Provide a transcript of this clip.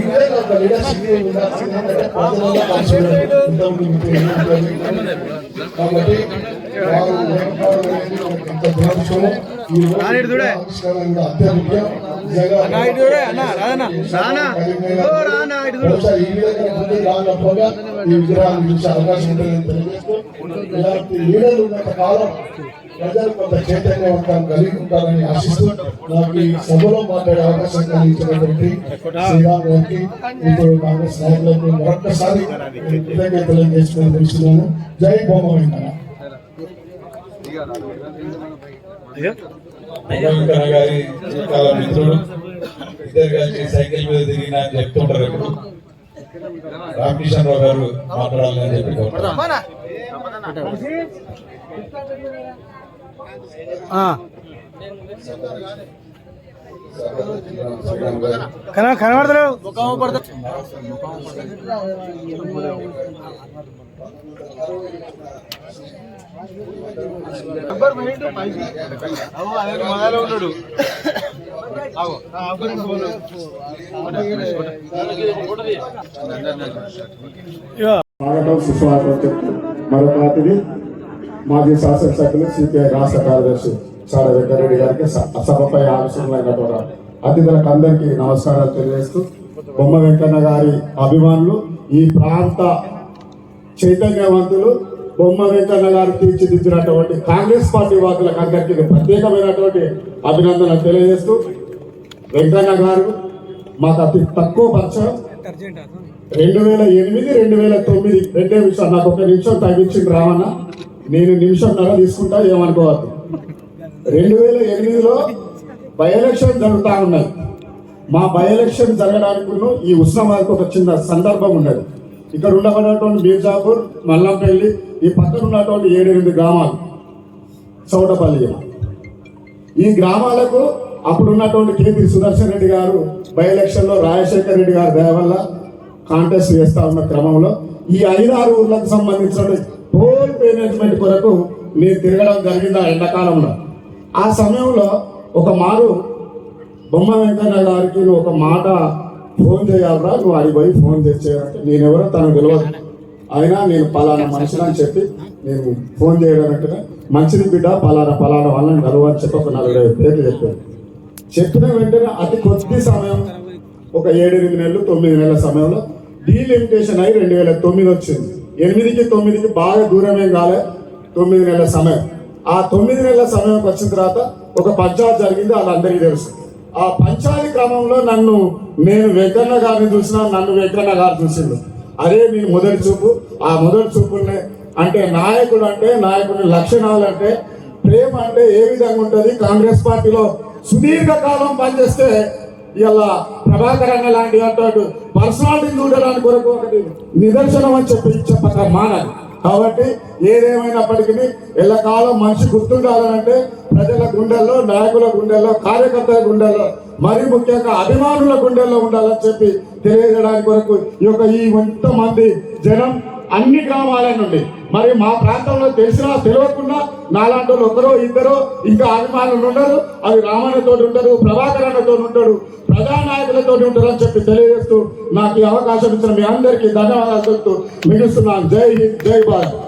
ఇదే ఒక లీడర్షిప్ ఉండాల్సింది ఏంటంటే ప్రజలలో కలిసి ఉండడం. ఇంతకుముందు మీకు ఏమీ ఉండదు. కాబట్టి వారు లేకపోవడం అనేది ఈ విధంగా ముందుకు రాకపోగా ఈ విగ్రహాన్ని చూసే అవకాశం ఉంటుందని తెలియజేస్తూ ఇలాంటి లీడర్లు ఉన్నంత కాలం ప్రజలు కొంత చైతన్యవంతం కలిగి ఉంటారని ఆశిస్తూ నాకు ఈ సభలో మాట్లాడే అవకాశం కలిగించినటువంటి శ్రీరామ్ గారికి ఇప్పుడు కాంగ్రెస్ నాయకులకు కృతజ్ఞతలు చేసుకుని తెలుస్తున్నాను. జై వెంకన్న వెంకన్న గారి చాలా మిత్రుడు ఇద్దరు కలిసి సైకిల్ మీద తిరిగిన అని చెప్తుంటారు ఇప్పుడు. రామకృష్ణరావు గారు మాట్లాడాలని చెప్పి కనబడతలేవు. స్వాగతం సుస్వాగతం. చెప్తూ మరొక అతిథి మాజీ శాసనసభ్యులు సిపిఐ రాష్ట్ర కార్యదర్శి చాడ వెంకరెడ్డి గారికి స- సభపై ఆలోచనలైనటువంటి అతిథులకు అందరికీ నమస్కారాలు తెలియజేస్తూ బొమ్మ వెంకన్న గారి అభిమానులు ఈ ప్రాంత చైతన్యవంతులు బొమ్మ వెంకన్న గారు తీర్చిదిద్దినటువంటి కాంగ్రెస్ పార్టీ వాదులకు అందరికీ ప్రత్యేకమైనటువంటి అభినందనలు తెలియజేస్తూ వెంకన్న గారు మాకు అతి తక్కువ పరిచయం. రెండు వేల ఎనిమిది రెండు వేల తొమ్మిది రెండే నిమిషాలు నాకు ఒక నిమిషం తగ్గించింది రావన్న నేను నిమిషం నగ తీసుకుంటా ఏమనుకోవద్దు. రెండు వేల ఎనిమిదిలో బై ఎలక్షన్ జరుగుతూ ఉన్నాయి మా బై ఎలక్షన్ జరగడానికి ఈ ఉస్మానాబాద్కు ఒక చిన్న సందర్భం ఉన్నది. ఇక్కడ ఉండబడినటువంటి మీర్జాపూర్ మల్లంపల్లి ఈ పక్కన ఉన్నటువంటి ఏడెనిమిది గ్రామాలు చౌటపల్లి ఈ గ్రామాలకు అప్పుడు ఉన్నటువంటి కేపీ సుదర్శన్ రెడ్డి గారు బై ఎలక్షన్లో రాజశేఖర్ రెడ్డి గారు దేవల్ల కాంటెస్ట్ చేస్తా ఉన్న క్రమంలో ఈ ఐదారు ఊర్లకు సంబంధించిన పోల్ మేనేజ్మెంట్ కొరకు మేము తిరగడం జరిగింది ఆ ఎండాకాలంలో? ఆ సమయంలో ఒక మారు బొమ్మ వెంకన్న గారికి ఒక మాట ఫోన్ చేయాలరా నువ్వు అడిగి పోయి ఫోన్ చేసేయాలంటే నేనెవరో తనకు తెలియదు అయినా నేను పలానా మనిషిని అని చెప్పి నేను ఫోన్ చేయడానికి వెంటనే మంచిది బిడ్డ పలానా పలానా వాళ్ళని కలువ చెప్పి ఒక నలభై ఐదు పేర్లు చెప్పాను చెప్పిన వెంటనే అతి కొద్ది సమయం ఒక ఏడెనిమిది నెలలు తొమ్మిది నెలల సమయంలో డీలిమిటేషన్ అయి రెండు వేల తొమ్మిది వచ్చింది. ఎనిమిదికి తొమ్మిదికి బాగా దూరమేం కాలే. తొమ్మిది నెలల సమయం. ఆ తొమ్మిది నెలల సమయం వచ్చిన తర్వాత ఒక పంచాయత్ జరిగింది వాళ్ళందరికీ తెలుసు. ఆ పంచాయతీ క్రమంలో నన్ను నేను వెంకన్న గారిని చూసినా నన్ను వెంకన్న గారు చూసిండు. అదే నేను మొదటి చూపు. ఆ మొదటి చూపునే అంటే నాయకుడు అంటే నాయకుడి లక్షణాలు అంటే ప్రేమ అంటే ఏ విధంగా ఉంటుంది? కాంగ్రెస్ పార్టీలో సుదీర్ఘ కాలం పనిచేస్తే ఇలా ప్రభాకర్ లాంటి అంటాడు పర్సనాలిటీ చూడడానికి కొరకు ఒకటి నిదర్శనం అని చెప్పి చెప్పక మానాలి కాబట్టి ఏదేమైనప్పటికీ ఎల్లకాలం మనిషి గుర్తుండాలంటే ప్రజల గుండెల్లో నాయకుల గుండెల్లో కార్యకర్తల గుండెల్లో మరి ముఖ్యంగా అభిమానుల గుండెల్లో ఉండాలని చెప్పి తెలియజేయడానికి కొరకు ఈ యొక్క ఈ మంది జనం అన్ని గ్రామాల నుండి. మరి మా ప్రాంతంలో తెలిసినా తెలియకుండా నాలాంటి వాళ్ళు ఒకరో ఇద్దరు ఇంకా అభిమానులు ఉండరు. అవి రామన్నతో ఉంటారు ప్రభాకర్ అన్నతో ఉంటాడు ప్రజానాయకులతో ఉంటారు అని చెప్పి తెలియజేస్తూ నాకు ఈ అవకాశం ఇచ్చిన మీ అందరికీ ధన్యవాదాలు చెప్తూ మిగుస్తున్నాను. జై హింద్ జై భారత్.